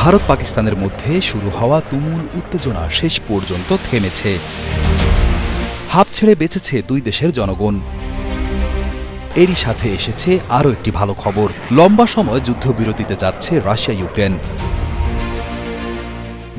ভারত পাকিস্তানের মধ্যে শুরু হওয়া তুমুল উত্তেজনা শেষ পর্যন্ত থেমেছে। হাফ ছেড়ে বেঁচেছে দুই দেশের জনগণ। এরই সাথে এসেছে আরও একটি ভালো খবর। লম্বা সময় যুদ্ধবিরতিতে যাচ্ছে রাশিয়া, ইউক্রেন।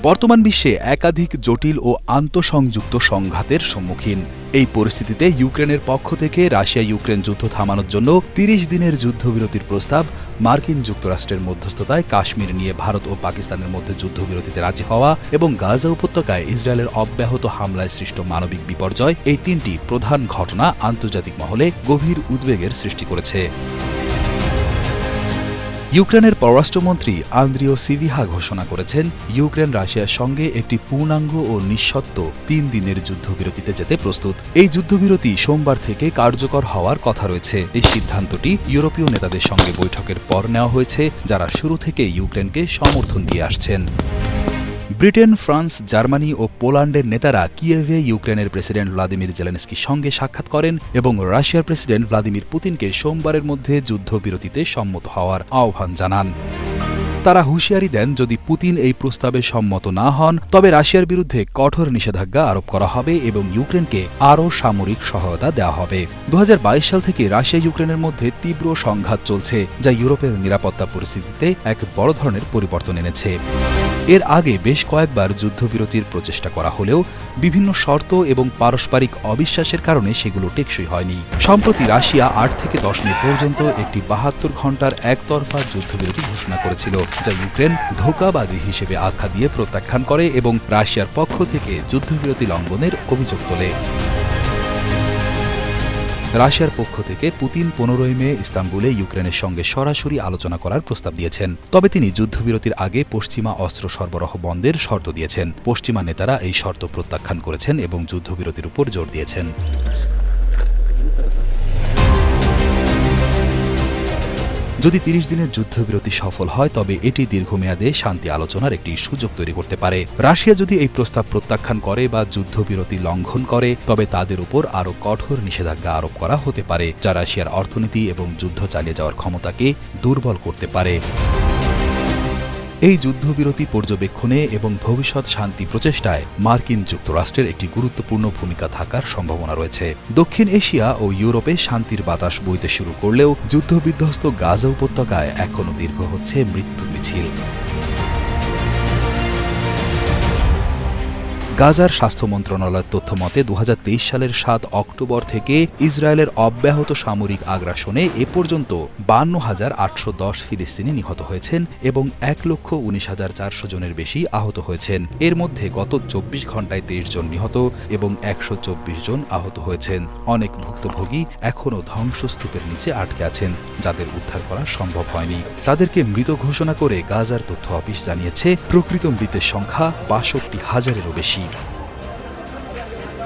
বর্তমান বিশ্বে একাধিক জটিল ও আন্তঃসংযুক্ত সংঘাতের সম্মুখীন। এই পরিস্থিতিতে ইউক্রেনের পক্ষ থেকে রাশিয়া ইউক্রেন যুদ্ধ থামানোর জন্য তিরিশ দিনের যুদ্ধবিরতির প্রস্তাব মার্কিন যুক্তরাষ্ট্রের মধ্যস্থতায় কাশ্মীর নিয়ে ভারত ও পাকিস্তানের মধ্যে যুদ্ধবিরতিতে রাজি হওয়া এবং গাজা উপত্যকায় ইসরায়েলের অব্যাহত হামলায় সৃষ্ট মানবিক বিপর্যয় এই তিনটি প্রধান ঘটনা আন্তর্জাতিক মহলে গভীর উদ্বেগের সৃষ্টি করেছে। ইউক্রেনের পররাষ্ট্রমন্ত্রী আন্দ্রিও সিভিহা ঘোষণা করেছেন, ইউক্রেন রাশিয়ার সঙ্গে একটি পূর্ণাঙ্গ ও নিঃশর্ত তিন দিনের যুদ্ধবিরতিতে যেতে প্রস্তুত। এই যুদ্ধবিরতি সোমবার থেকে কার্যকর হওয়ার কথা রয়েছে। এই সিদ্ধান্তটি ইউরোপীয় নেতাদের সঙ্গে বৈঠকের পর নেওয়া হয়েছে, যারা শুরু থেকে ইউক্রেনকে সমর্থন দিয়ে আসছেন। ব্রিটেন, ফ্রান্স, জার্মানি ও পোল্যান্ডের নেতারা কিয়েভে ইউক্রেনের প্রেসিডেন্ট ভ্লাদিমির জেলেনস্কির সঙ্গে সাক্ষাৎ করেন এবং রাশিয়ার প্রেসিডেন্ট ভ্লাদিমির পুতিনকে সোমবারের মধ্যে যুদ্ধবিরতিতে সম্মত হওয়ার আহ্বান জানান। তারা হুঁশিয়ারি দেন যদি পুতিন এই প্রস্তাবে সম্মত না হন, তবে রাশিয়ার বিরুদ্ধে কঠোর নিষেধাজ্ঞা আরোপ করা হবে এবং ইউক্রেনকে আরও সামরিক সহায়তা দেওয়া হবে। দু হাজার বাইশ সাল থেকে রাশিয়া ইউক্রেনের মধ্যে তীব্র সংঘাত চলছে, যা ইউরোপের নিরাপত্তা পরিস্থিতিতে এক বড় ধরনের পরিবর্তন এনেছে। এর আগে বেশ কয়েকবার যুদ্ধবিরতির প্রচেষ্টা করা হলেও বিভিন্ন শর্ত এবং পারস্পরিক অবিশ্বাসের কারণে সেগুলো টেকসই হয়নি। সম্প্রতি রাশিয়া আট থেকে দশ মে পর্যন্ত একটি বাহাত্তর ঘণ্টার একতরফা যুদ্ধবিরতি ঘোষণা করেছিল। যা ইউক্রেন ধোকাবাজি হিসেবে আখ্যা দিয়ে প্রত্যাখ্যান করে এবং রাশিয়ার পক্ষ থেকে যুদ্ধবিরতি লঙ্ঘনের অভিযোগ তোলে। রাশিয়ার পক্ষ থেকে পুতিন পনেরোই মে ইস্তাম্বুলে ইউক্রেনের সঙ্গে সরাসরি আলোচনা করার প্রস্তাব দিয়েছেন। তবে তিনি যুদ্ধবিরতির আগে পশ্চিমা অস্ত্র সরবরাহ বন্ধের শর্ত দিয়েছেন। পশ্চিমা নেতারা এই শর্ত প্রত্যাখ্যান করেছেন এবং যুদ্ধবিরতির উপর জোর দিয়েছেন। যদি তিরিশ দিনের যুদ্ধবিরতি সফল হয়, তবে এটি দীর্ঘমেয়াদে শান্তি আলোচনার একটি সুযোগ তৈরি করতে পারে। রাশিয়া যদি এই প্রস্তাব প্রত্যাখ্যান করে বা যুদ্ধবিরতি লঙ্ঘন করে, তবে তাদের উপর আরও কঠোর নিষেধাজ্ঞা আরোপ করা হতে পারে, যা রাশিয়ার অর্থনীতি এবং যুদ্ধ চালিয়ে যাওয়ার ক্ষমতাকে দুর্বল করতে পারে। এই যুদ্ধবিরতি পর্যবেক্ষণে এবং ভবিষ্যৎ শান্তি প্রচেষ্টায় মার্কিন যুক্তরাষ্ট্রের একটি গুরুত্বপূর্ণ ভূমিকা থাকার সম্ভাবনা রয়েছে। দক্ষিণ এশিয়া ও ইউরোপে শান্তির বাতাস বইতে শুরু করলেও যুদ্ধবিধ্বস্ত গাজা উপত্যকায় এখনও দীর্ঘ হচ্ছে মৃত্যু মিছিল। গাজার স্বাস্থ্য মন্ত্রণালয়ের তথ্য মতে দু হাজার তেইশ সালের সাত অক্টোবর থেকে ইসরায়েলের অব্যাহত সামরিক আগ্রাসনে এ পর্যন্ত বান্ন হাজার আটশো দশ ফিলিস্তিনি নিহত হয়েছেন এবং এক লক্ষ উনিশ হাজার চারশো জনের বেশি আহত হয়েছেন। এর মধ্যে গত চব্বিশ ঘন্টায় তেইশ জন নিহত এবং একশো চব্বিশ জন আহত হয়েছেন। অনেক ভুক্তভোগী এখনও ধ্বংসস্তূপের নিচে আটকে আছেন, যাদের উদ্ধার করা সম্ভব হয়নি। তাদেরকে মৃত ঘোষণা করে গাজার তথ্য অফিস জানিয়েছে, প্রকৃত মৃতের সংখ্যা বাষট্টি হাজারেরও বেশি। Thank you.